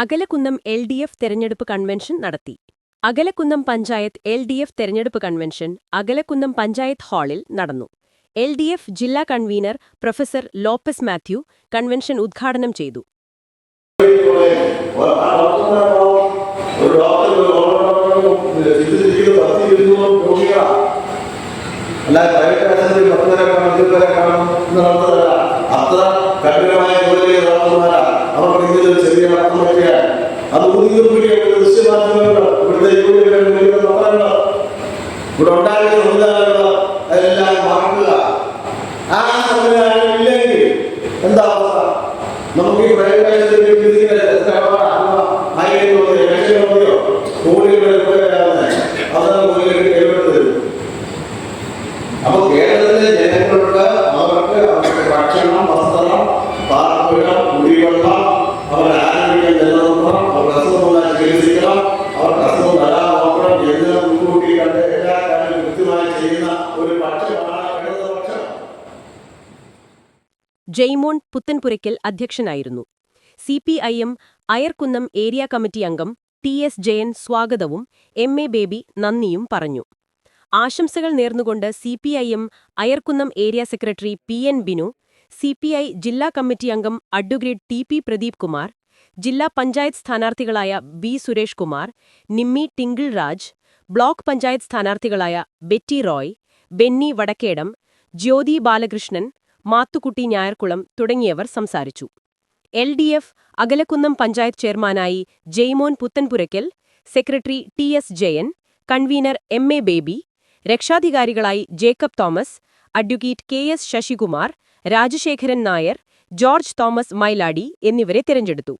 Akalakunnam L D F തെരഞ്ഞെടുപ്പ് convention നടത്തി. Akalakunnam panchayat L D F തെരഞ്ഞെടുപ്പ് കൺവെൻഷൻ അകലക്കുന്നം പഞ്ചായത്ത് ഹാളിൽ നടന്നു. എൽ ഡി എഫ് ജില്ലാ convener professor Lopez Mathew convention ഉദ്ഘാടനം ചെയ്തു. അല്ലാതെ പ്രൈവറ്റ് ആശുപത്രി പത്ത് പേരെ കാണും ഇരുപത് പേരെ കാണും എന്ന് അത്ര കഠിനമായ ജോലി ഡോക്ടർമാരാ അവർക്ക് ഇതിൽ ചെറിയ പറ്റിയ അത് ഊതിയൂർപ്പിക്കുക ദൃശ്യമാധ്യമങ്ങൾ ഇവിടുത്തെ യൂണിയനുകൾ പത്രങ്ങൾ ഇവിടെ ഉണ്ടായിരുന്ന സംവിധാനങ്ങൾ അതെല്ലാം മാറ്റുക. ആ സംവിധാനം ഇല്ലെങ്കിൽ എന്താ അവസ്ഥ? നമുക്ക് ഈ പ്രൈവറ്റ് ആയിരം രൂപയോ ലക്ഷം രൂപയോ കോടികളുടെ രൂപയാവുന്നത് അതാണ് കോടികൾ കേരളത്തിൽ തരും അപ്പൊ കേരളത്തിലെ ജനങ്ങൾക്ക് അവർക്ക് അവർക്ക് ഭക്ഷണം വസ്ത്രം ചെയ്യുന്ന ഒരു പുത്തൻപുരയ്ക്കൽ അധ്യക്ഷനായിരുന്നു C P I M Ayarkunnam area committee അംഗം ടി എസ് ജയൻ സ്വാഗതവും എം എ ബേബി നന്ദിയും പറഞ്ഞു. ആശംസകൾ നേർന്നുകൊണ്ട് C P I M Ayarkunnam area secretary P N Binu C P I ജില്ലാ കമ്മിറ്റി അംഗം advocate T P Pradeep Kumar ജില്ലാ പഞ്ചായത്ത് സ്ഥാനാർത്ഥികളായ ബി സുരേഷ് കുമാർ നിമ്മി ടിങ്കിൾ രാജ് ബ്ലോക്ക് പഞ്ചായത്ത് സ്ഥാനാർത്ഥികളായ ബെറ്റി റോയ് ബെന്നി വടക്കേടം ജ്യോതി ബാലകൃഷ്ണൻ മാത്തുക്കുട്ടി ഞായർക്കുളം തുടങ്ങിയവർ സംസാരിച്ചു. L D F Akalakunnam panchayat ചെയർമാനായി Jaimon Puthenpurackal secretary T S Jayan convener M A Baby രക്ഷാധികാരികളായി Jacob Thomas advocate K S Sasikumar Rajasekharan Nair George Thomas Mailadi എന്നിവരെ തിരഞ്ഞെടുത്തു.